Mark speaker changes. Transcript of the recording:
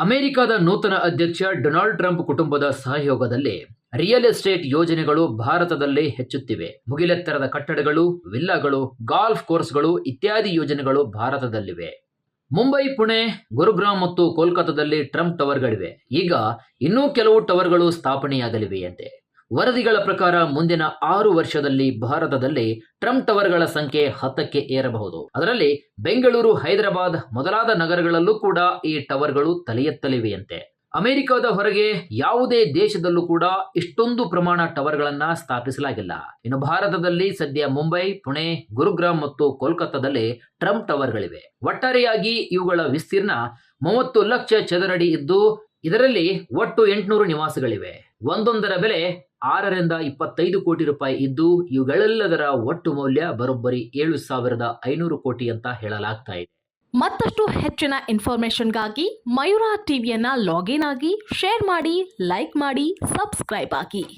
Speaker 1: ಅಮೆರಿಕದ ನೂತನ ಅಧ್ಯಕ್ಷ ಡೊನಾಲ್ಡ್ ಟ್ರಂಪ್ ಕುಟುಂಬದ ಸಹಯೋಗದಲ್ಲಿ ರಿಯಲ್ ಎಸ್ಟೇಟ್ ಯೋಜನೆಗಳು ಭಾರತದಲ್ಲಿ ಹೆಚ್ಚುತ್ತಿವೆ. ಮುಗಿಲೆತ್ತರದ ಕಟ್ಟಡಗಳು, ವಿಲ್ಲಾಗಳು, ಗಾಲ್ಫ್ ಕೋರ್ಸ್ಗಳು ಇತ್ಯಾದಿ ಯೋಜನೆಗಳು ಭಾರತದಲ್ಲಿವೆ. ಮುಂಬೈ, ಪುಣೆ ಗುರುಗ್ರಾಮ್ ಮತ್ತು ಕೋಲ್ಕತ್ತಾದಲ್ಲಿ ಟ್ರಂಪ್ ಟವರ್ಗಳಿವೆ. ಈಗ ಇನ್ನೂ ಕೆಲವು ಟವರ್ಗಳು ಸ್ಥಾಪನೆಯಾಗಲಿವೆಯಂತೆ. ವರದಿಗಳ ಪ್ರಕಾರ ಮುಂದಿನ ಆರು ವರ್ಷದಲ್ಲಿ ಭಾರತದಲ್ಲಿ ಟ್ರಂಪ್ ಟವರ್ಗಳ ಸಂಖ್ಯೆ ಹತ್ತಕ್ಕೆ ಏರಬಹುದು. ಅದರಲ್ಲಿ ಬೆಂಗಳೂರು, ಹೈದರಾಬಾದ್ ಮೊದಲಾದ ನಗರಗಳಲ್ಲೂ ಕೂಡ ಈ ಟವರ್ಗಳು ತಲೆಯೆತ್ತಲಿವೆಯಂತೆ. ಅಮೆರಿಕದ ಹೊರಗೆ ಯಾವುದೇ ದೇಶದಲ್ಲೂ ಕೂಡ ಇಷ್ಟೊಂದು ಪ್ರಮಾಣ ಟವರ್ಗಳನ್ನ ಸ್ಥಾಪಿಸಲಾಗಿಲ್ಲ. ಇನ್ನು ಭಾರತದಲ್ಲಿ ಸದ್ಯ ಮುಂಬೈ, ಪುಣೆ ಗುರುಗ್ರಾಮ್ ಮತ್ತು ಕೋಲ್ಕತ್ತಾದಲ್ಲಿ ಟ್ರಂಪ್ ಟವರ್ಗಳಿವೆ. ಒಟ್ಟಾರೆಯಾಗಿ ಇವುಗಳ ವಿಸ್ತೀರ್ಣ ಮೂವತ್ತು ಲಕ್ಷ ಚದರಡಿ ಇದ್ದು ಇದರಲ್ಲಿ ಒಟ್ಟು ಎಂಟುನೂರು ನಿವಾಸಗಳಿವೆ. ಒಂದೊಂದರ ಬೆಲೆ ಆರರಿಂದ ಇಪ್ಪತ್ತೈದು ಕೋಟಿ ರೂಪಾಯಿ ಇದ್ದು, ಇವುಗಳೆಲ್ಲದರ ಒಟ್ಟು ಮೌಲ್ಯ ಬರೋಬ್ಬರಿ ಏಳು ಸಾವಿರದ ಐನೂರು ಕೋಟಿ ಅಂತ ಹೇಳಲಾಗ್ತಾ ಇದೆ.
Speaker 2: ಮತ್ತಷ್ಟು ಹೆಚ್ಚಿನ ಇನ್ಫಾರ್ಮೇಶನ್ಗಾಗಿ ಮಯೂರ ಟಿವಿಯನ್ನ ಲಾಗಿನ್ ಆಗಿ, ಶೇರ್ ಮಾಡಿ, ಲೈಕ್ ಮಾಡಿ, ಸಬ್ಸ್ಕ್ರೈಬ್ ಆಗಿ.